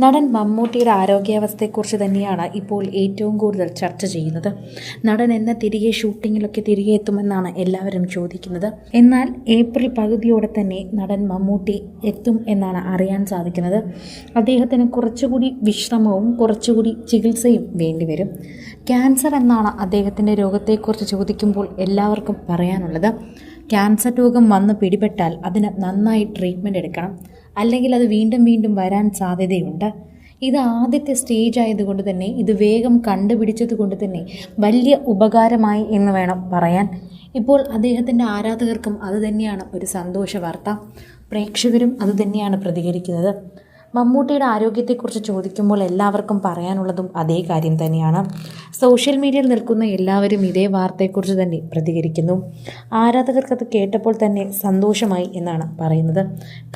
നടൻ മമ്മൂട്ടിയുടെ ആരോഗ്യാവസ്ഥയെക്കുറിച്ച് തന്നെയാണ് ഇപ്പോൾ ഏറ്റവും കൂടുതൽ ചർച്ച ചെയ്യുന്നത്. നടൻ എന്ന തിരികെ ഷൂട്ടിങ്ങിലൊക്കെ തിരികെ എത്തുമെന്നാണ് എല്ലാവരും ചോദിക്കുന്നത്. എന്നാൽ ഏപ്രിൽ പകുതിയോടെ തന്നെ നടൻ മമ്മൂട്ടി എത്തും എന്നാണ് അറിയാൻ സാധിക്കുന്നത്. അദ്ദേഹത്തിന് കുറച്ചുകൂടി വിശ്രമവും കുറച്ചുകൂടി ചികിത്സയും വേണ്ടിവരും ക്യാൻസർ എന്നാണ് അദ്ദേഹത്തിന്റെ രോഗത്തെക്കുറിച്ച് ചോദിക്കുമ്പോൾ എല്ലാവർക്കും പറയാനുള്ളത്. ക്യാൻസർ രോഗം വന്ന് പിടിപെട്ടാൽ അതിന് നന്നായി ട്രീറ്റ്മെന്റ് എടുക്കണം. അല്ലെങ്കിൽ അത് വീണ്ടും വീണ്ടും വരാൻ സാധ്യതയുണ്ട്. ഇത് ആദ്യത്തെ സ്റ്റേജ് ആയതുകൊണ്ട് തന്നെ ഇത് വേഗം കണ്ടുപിടിച്ചത് കൊണ്ട് തന്നെ വലിയ ഉപകാരമായി എന്ന് വേണം പറയാൻ. ഇപ്പോൾ അദ്ദേഹത്തിന്റെ ആരാധകർക്കും അതുതന്നെയാണ് ഒരു സന്തോഷ വാർത്ത. പ്രേക്ഷകരും അതുതന്നെയാണ് പ്രതികരിക്കുന്നത്. മമ്മൂട്ടിയുടെ ആരോഗ്യത്തെക്കുറിച്ച് ചോദിക്കുമ്പോൾ എല്ലാവർക്കും പറയാനുള്ളതും അതേ കാര്യം തന്നെയാണ്. സോഷ്യൽ മീഡിയയിൽ നിൽക്കുന്ന എല്ലാവരും ഇതേ വാർത്തയെക്കുറിച്ച് തന്നെ പ്രതികരിക്കുന്നു. ആരാധകർക്കത് കേട്ടപ്പോൾ തന്നെ സന്തോഷമായി എന്നാണ് പറയുന്നത്.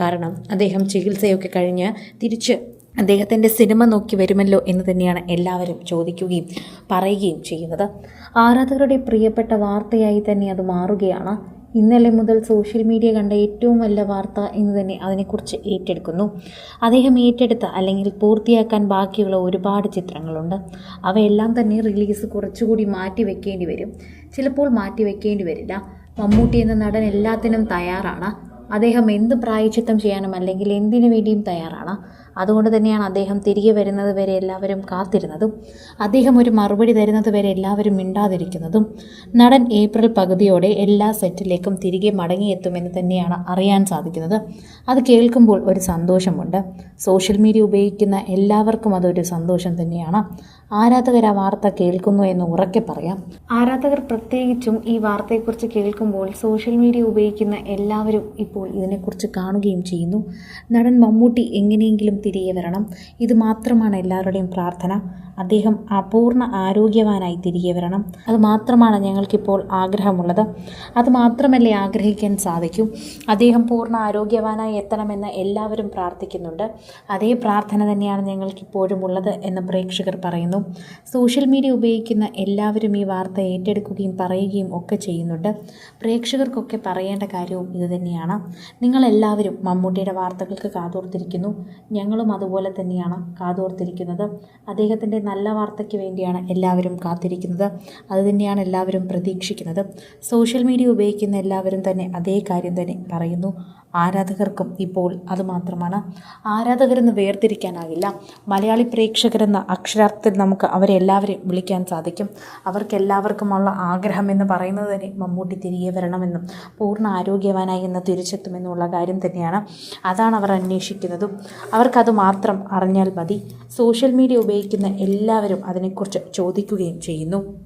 കാരണം അദ്ദേഹം ചികിത്സയൊക്കെ കഴിഞ്ഞ് തിരിച്ച് അദ്ദേഹത്തിന്റെ സിനിമ നോക്കി വരുമല്ലോ എന്ന് തന്നെയാണ് എല്ലാവരും ചോദിക്കുകയും പറയുകയും ചെയ്യുന്നത്. ആരാധകരുടെ പ്രിയപ്പെട്ട വാർത്തയായി തന്നെ അത് മാറുകയാണ്. ഇന്നലെ മുതൽ സോഷ്യൽ മീഡിയ കണ്ട ഏറ്റവും വലിയ വാർത്ത എന്ന് തന്നെ അതിനെക്കുറിച്ച് ഏറ്റെടുക്കുന്നു. അദ്ദേഹം ഏറ്റെടുത്ത അല്ലെങ്കിൽ പൂർത്തിയാക്കാൻ ബാക്കിയുള്ള ഒരുപാട് ചിത്രങ്ങളുണ്ട്. അവയെല്ലാം തന്നെ റിലീസ് കുറച്ചുകൂടി മാറ്റി വെക്കേണ്ടി വരും. ചിലപ്പോൾ മാറ്റി വെക്കേണ്ടി വരില്ല. മമ്മൂട്ടി എന്ന നടൻ എല്ലാത്തിനും തയ്യാറാണ്. അദ്ദേഹം എന്ത് പ്രായച്ചിത്തം ചെയ്യാനും അല്ലെങ്കിൽ എന്തിനു വേണ്ടിയും തയ്യാറാണ്. അതുകൊണ്ട് തന്നെയാണ് അദ്ദേഹം തിരികെ വരുന്നത് വരെ എല്ലാവരും കാത്തിരുന്നതും അദ്ദേഹം ഒരു മറുപടി തരുന്നത് വരെ എല്ലാവരും മിണ്ടാതിരിക്കുന്നതും നടൻ ഏപ്രിൽ പകുതിയോടെ എല്ലാ സെറ്റിലേക്കും തിരികെ മടങ്ങിയെത്തുമെന്ന് തന്നെയാണ് അറിയാൻ സാധിക്കുന്നത്. അത് കേൾക്കുമ്പോൾ ഒരു സന്തോഷമുണ്ട്. സോഷ്യൽ മീഡിയ ഉപയോഗിക്കുന്ന എല്ലാവർക്കും അതൊരു സന്തോഷം തന്നെയാണ്. ആരാധകർ ആ വാർത്ത കേൾക്കുന്നു എന്ന് ഉറക്കെ പറയാം. ആരാധകർ പ്രത്യേകിച്ചും ഈ വാർത്തയെക്കുറിച്ച് കേൾക്കുമ്പോൾ സോഷ്യൽ മീഡിയ ഉപയോഗിക്കുന്ന എല്ലാവരും ഇപ്പോൾ ഇതിനെക്കുറിച്ച് കാണുകയും ചെയ്യുന്നു. നടൻ മമ്മൂട്ടി എങ്ങനെയെങ്കിലും തിരികെ വരണം. ഇത് മാത്രമാണ് എല്ലാവരുടെയും പ്രാർത്ഥന. അദ്ദേഹം അപൂർണ ആരോഗ്യവാനായി തിരികെ വരണം. അത് മാത്രമാണ് ഞങ്ങൾക്കിപ്പോൾ ആഗ്രഹമുള്ളത്. അത് മാത്രമല്ലേ ആഗ്രഹിക്കാൻ സാധിക്കൂ. അദ്ദേഹം പൂർണ ആരോഗ്യവാനായി എത്തണമെന്ന് എല്ലാവരും പ്രാർത്ഥിക്കുന്നുണ്ട്. അതേ പ്രാർത്ഥന തന്നെയാണ് ഞങ്ങൾക്കിപ്പോഴും ഉള്ളത് എന്ന് പ്രേക്ഷകർ പറയുന്നു. സോഷ്യൽ മീഡിയ ഉപയോഗിക്കുന്ന എല്ലാവരും ഈ വാർത്ത ഏറ്റെടുക്കുകയും പറയുകയും ഒക്കെ ചെയ്യുന്നുണ്ട്. പ്രേക്ഷകർക്കൊക്കെ പറയേണ്ട കാര്യവും ഇതുതന്നെയാണ് നിങ്ങളെല്ലാവരും മമ്മൂട്ടിയുടെ വാർത്തകൾക്ക് കാതോർത്തിരിക്കുന്നു. ഞങ്ങളും അതുപോലെ തന്നെയാണ് കാതോർത്തിരിക്കുന്നത്. അദ്ദേഹത്തിന്റെ നല്ല വാർത്തയ്ക്ക് വേണ്ടിയാണ് എല്ലാവരും കാത്തിരിക്കുന്നത്. അതുതന്നെയാണ് എല്ലാവരും പ്രതീക്ഷിക്കുന്നത്. സോഷ്യൽ മീഡിയ ഉപയോഗിക്കുന്ന എല്ലാവരും തന്നെ അതേ കാര്യം തന്നെ പറയുന്നു. ആരാധകർക്കും ഇപ്പോൾ അതുമാത്രമാണ് ആരാധകരെന്ന് വേർതിരിക്കാനാകില്ല. മലയാളി പ്രേക്ഷകരെന്ന അക്ഷരാർത്ഥത്തിൽ നമുക്ക് അവരെല്ലാവരെയും വിളിക്കാൻ സാധിക്കും. അവർക്കെല്ലാവർക്കുമുള്ള ആഗ്രഹം എന്ന് പറയുന്നത് തന്നെ മമ്മൂട്ടി തിരികെ വരണമെന്നും പൂർണ ആരോഗ്യവാനായി എന്ന് തിരിച്ചെത്തുമെന്നുള്ള കാര്യം തന്നെയാണ് അതാണ് അവർ അന്വേഷിക്കുന്നതും. അവർക്കത് മാത്രം അറിഞ്ഞാൽ മതി. സോഷ്യൽ മീഡിയ ഉപയോഗിക്കുന്ന എല്ലാവരും അതിനെക്കുറിച്ച് ചോദിക്കുകയും ചെയ്യുന്നു.